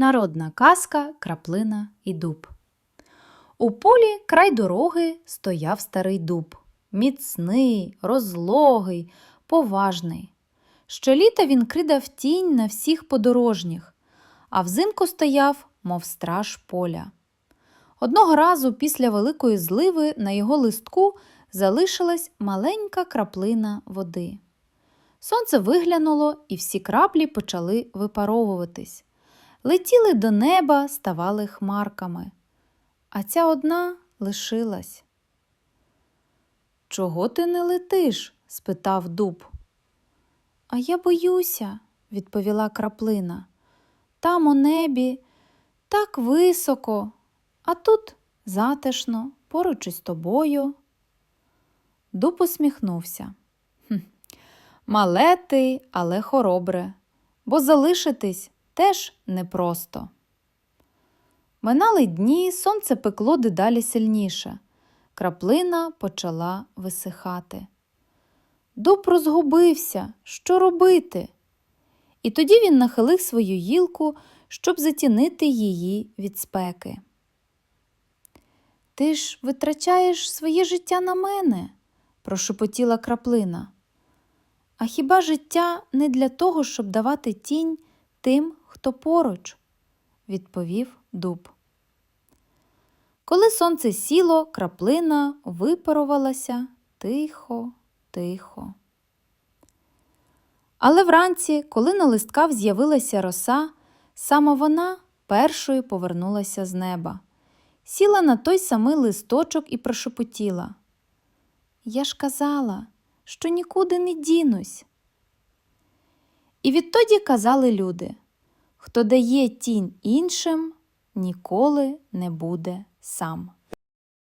Народна казка Краплина і дуб. У полі край дороги стояв старий дуб. Міцний, розлогий, поважний. Щоліта він кридав тінь на всіх подорожніх, а взимку стояв, мов страж поля. Одного разу після великої зливи на його листку залишилась маленька краплина води. Сонце виглянуло, і всі краплі почали випаровуватись. Летіли до неба, ставали хмарками, а ця одна лишилась. Чого ти не летиш? спитав дуб. А я боюся, відповіла краплина. Там у небі так високо, а тут затишно, поруч із тобою. Дуб усміхнувся. «Хм, Мале ти, але хоробре, бо залишитись теж непросто. Минали дні, сонце пекло дедалі сильніше. Краплина почала висихати. Дуб розгубився, що робити? І тоді він нахилив свою гілку, щоб затінити її від спеки. Ти ж витрачаєш своє життя на мене, прошепотіла краплина. А хіба життя не для того, щоб давати тінь тим, хто поруч? відповів дуб. Коли сонце сіло, краплина випарувалася тихо, тихо. Але вранці, коли на листках з'явилася роса, саме вона першою повернулася з неба, сіла на той самий листочок і прошепотіла. Я ж казала, що нікуди не дінусь. І відтоді казали люди хто дає тінь іншим, ніколи не буде сам.